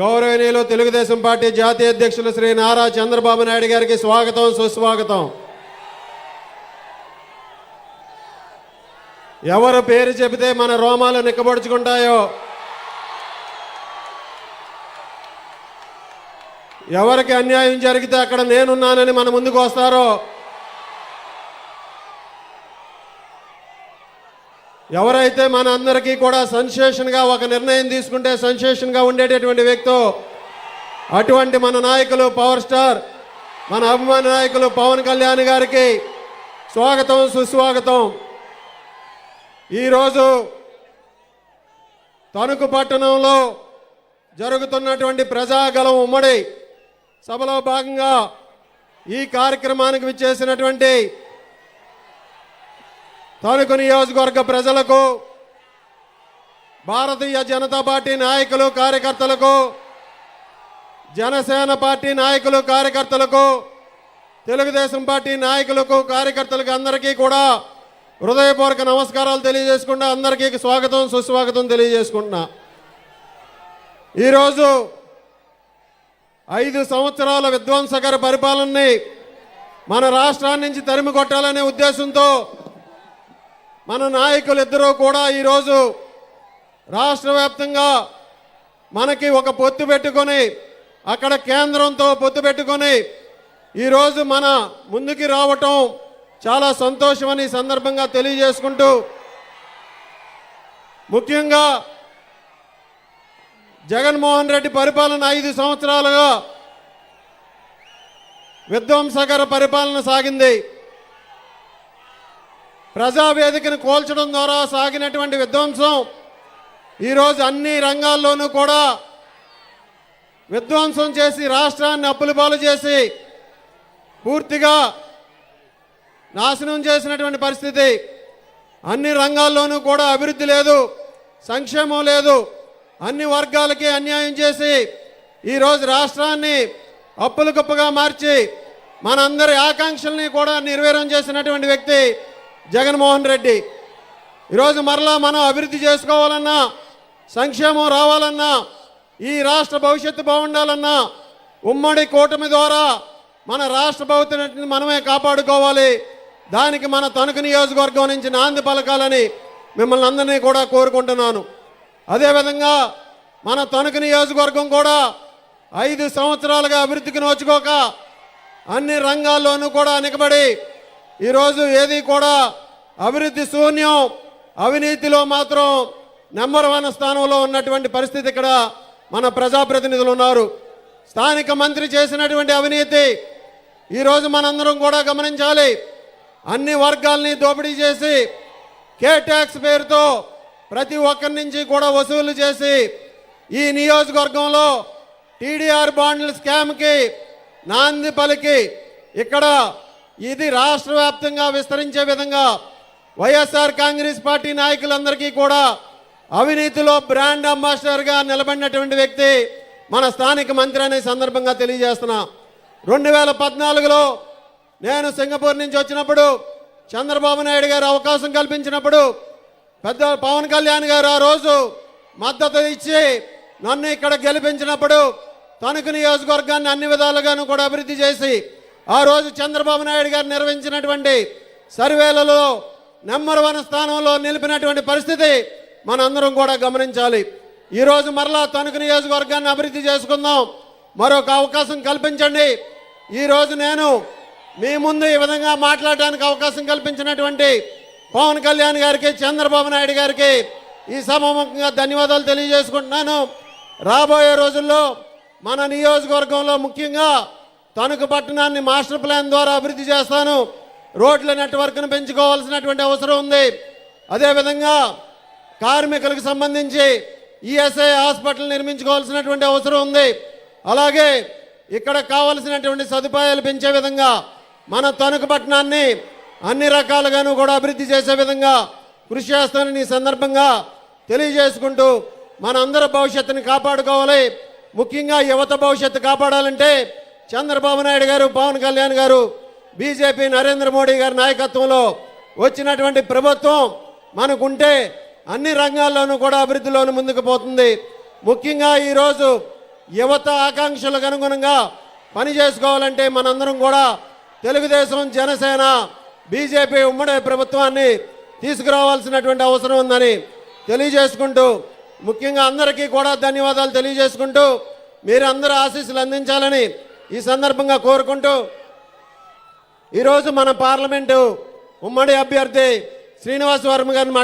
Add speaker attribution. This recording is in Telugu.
Speaker 1: గౌరవనీయులు తెలుగుదేశం పార్టీ జాతీయ అధ్యక్షులు శ్రీ నారా చంద్రబాబు నాయుడు గారికి స్వాగతం సుస్వాగతం. ఎవరు పేరు చెబితే మన రోమాలు నిక్కబడుచుకుంటాయో? ఎవరికి అన్యాయం జరిగితే అక్కడ నేనున్నానని మన ముందుకు వస్తారో? ఎవరైతే మన అందరికీ కూడా సెన్సేషన్గా ఒక నిర్ణయం తీసుకుంటే సెన్సేషన్గా ఉండేటటువంటి వ్యక్తో అటువంటి మన నాయకులు పవర్ స్టార్ మన అభిమాన నాయకులు పవన్ కళ్యాణ్ గారికి స్వాగతం సుస్వాగతం. ఈరోజు తణుకు పట్టణంలో జరుగుతున్నటువంటి ప్రజాగలం ఉమ్మడి సభలో భాగంగా ఈ కార్యక్రమానికి విచ్చేసినటువంటి తణుకు నియోజకవర్గ ప్రజలకు భారతీయ జనతా పార్టీ నాయకులు కార్యకర్తలకు జనసేన పార్టీ నాయకులు కార్యకర్తలకు తెలుగుదేశం పార్టీ నాయకులకు కార్యకర్తలకు అందరికీ కూడా హృదయపూర్వక నమస్కారాలు తెలియజేసుకుంటూ అందరికీ స్వాగతం సుస్వాగతం తెలియజేసుకుంటున్నా. ఈరోజు ఐదు సంవత్సరాల విధ్వంసకర పరిపాలనని మన రాష్ట్రాన్ని నుంచి తరిమి కొట్టాలనే ఉద్దేశంతో మన నాయకులు ఇద్దరూ కూడా ఈరోజు రాష్ట్ర వ్యాప్తంగా మనకి ఒక పొత్తు పెట్టుకొని అక్కడ కేంద్రంతో పొత్తు పెట్టుకొని ఈరోజు మన ముందుకి రావటం చాలా సంతోషమని సందర్భంగా తెలియజేసుకుంటూ ముఖ్యంగా జగన్మోహన్ రెడ్డి పరిపాలన ఐదు సంవత్సరాలుగా విధ్వంసకర పరిపాలన సాగింది. ప్రజావేదికను కోల్చడం ద్వారా సాగినటువంటి విధ్వంసం ఈరోజు అన్ని రంగాల్లోనూ కూడా విధ్వంసం చేసి రాష్ట్రాన్ని అప్పుల పాలు చేసి పూర్తిగా నాశనం చేసినటువంటి పరిస్థితి. అన్ని రంగాల్లోనూ కూడా అభివృద్ధి లేదు సంక్షేమం లేదు. అన్ని వర్గాలకి అన్యాయం చేసి ఈరోజు రాష్ట్రాన్ని అప్పులు గొప్పగా మార్చి మనందరి ఆకాంక్షల్ని కూడా నిర్వీర్యం చేసినటువంటి వ్యక్తి జగన్మోహన్ రెడ్డి. ఈరోజు మరలా మనం అభివృద్ధి చేసుకోవాలన్నా సంక్షేమం రావాలన్నా ఈ రాష్ట్ర భవిష్యత్తు బాగుండాలన్నా ఉమ్మడి కూటమి ద్వారా మన రాష్ట్ర భవిష్యత్తుని మనమే కాపాడుకోవాలి. దానికి మన తణుకు నియోజకవర్గం నుంచి నాంది పలకాలని మిమ్మల్ని అందరినీ కూడా కోరుకుంటున్నాను. అదేవిధంగా మన తణుకు నియోజకవర్గం కూడా ఐదు సంవత్సరాలుగా అభివృద్ధికి నోచుకోక అన్ని రంగాల్లోనూ కూడా నిలబడి ఈరోజు ఏది కూడా అభివృద్ధి శూన్యం అవినీతిలో మాత్రం నెంబర్ వన్ స్థానంలో ఉన్నటువంటి పరిస్థితి ఇక్కడ మన ప్రజాప్రతినిధులు ఉన్నారు. స్థానిక మంత్రి చేసినటువంటి అవినీతి ఈరోజు మనందరం కూడా గమనించాలి. అన్ని వర్గాల్ని దోపిడీ చేసి కే ట్యాక్స్ పేరుతో ప్రతి ఒక్కరి నుంచి కూడా వసూలు చేసి ఈ నియోజకవర్గంలో టీడీఆర్ బాండ్ల స్కామ్కి నాంది పలికి ఇక్కడ ఇది రాష్ట్ర వ్యాప్తంగా విస్తరించే విధంగా వైఎస్ఆర్ కాంగ్రెస్ పార్టీ నాయకులందరికీ కూడా అవినీతిలో బ్రాండ్ అంబాసిడర్గా నిలబడినటువంటి వ్యక్తి మన స్థానిక మంత్రి అనే సందర్భంగా తెలియజేస్తున్నా. రెండు వేల పద్నాలుగులో నేను సింగపూర్ నుంచి వచ్చినప్పుడు చంద్రబాబు నాయుడు గారు అవకాశం కల్పించినప్పుడు పెద్ద పవన్ కళ్యాణ్ గారు ఆ రోజు మద్దతు ఇచ్చి నన్ను ఇక్కడ గెలిపించినప్పుడు తణుకు నియోజకవర్గాన్ని అన్ని విధాలుగాను కూడా అభివృద్ధి చేసి ఆ రోజు చంద్రబాబు నాయుడు గారు నిర్వహించినటువంటి సర్వేలలో నెంబర్ వన్ స్థానంలో నిలిపినటువంటి పరిస్థితి మనందరం కూడా గమనించాలి. ఈరోజు మరలా తణుకు నియోజకవర్గాన్ని అభివృద్ధి చేసుకుందాం. మరొక అవకాశం కల్పించండి. ఈరోజు నేను మీ ముందు ఈ విధంగా మాట్లాడడానికి అవకాశం కల్పించినటువంటి పవన్ కళ్యాణ్ గారికి చంద్రబాబు నాయుడు గారికి ఈ సభముఖంగా ధన్యవాదాలు తెలియజేసుకుంటున్నాను. రాబోయే రోజుల్లో మన నియోజకవర్గంలో ముఖ్యంగా తణుకు పట్టణాన్ని మాస్టర్ ప్లాన్ ద్వారా అభివృద్ధి చేస్తాను. రోడ్ల నెట్వర్క్ను పెంచుకోవాల్సినటువంటి అవసరం ఉంది. అదేవిధంగా కార్మికులకు సంబంధించి ఈఎస్ఐ హాస్పిటల్ నిర్మించుకోవాల్సినటువంటి అవసరం ఉంది. అలాగే ఇక్కడ కావలసినటువంటి సదుపాయాలు పెంచే విధంగా మన తణుకు పట్టణాన్ని అన్ని రకాలుగాను కూడా అభివృద్ధి చేసే విధంగా కృషి చేస్తానని ఈ సందర్భంగా తెలియజేసుకుంటూ మన అందరి భవిష్యత్తుని కాపాడుకోవాలి. ముఖ్యంగా యువత భవిష్యత్తు కాపాడాలంటే చంద్రబాబు నాయుడు గారు పవన్ కళ్యాణ్ గారు బీజేపీ నరేంద్ర మోడీ గారి నాయకత్వంలో వచ్చినటువంటి ప్రభుత్వం మనకుంటే అన్ని రంగాల్లోనూ కూడా అభివృద్ధిలోనూ ముందుకు పోతుంది. ముఖ్యంగా ఈరోజు యువత ఆకాంక్షలకు అనుగుణంగా పని చేసుకోవాలంటే మనందరం కూడా తెలుగుదేశం జనసేన బీజేపీ ఉమ్మడి ప్రభుత్వాన్ని తీసుకురావాల్సినటువంటి అవసరం ఉందని తెలియజేసుకుంటూ ముఖ్యంగా అందరికీ కూడా ధన్యవాదాలు తెలియజేసుకుంటూ మీరు అందరూ ఆశీస్సులు అందించాలని ఈ సందర్భంగా కోరుకుంటూ ఈరోజు మన పార్లమెంటు ఉమ్మడి అభ్యర్థి శ్రీనివాస్ వర్మ గారిని మాట్లాడు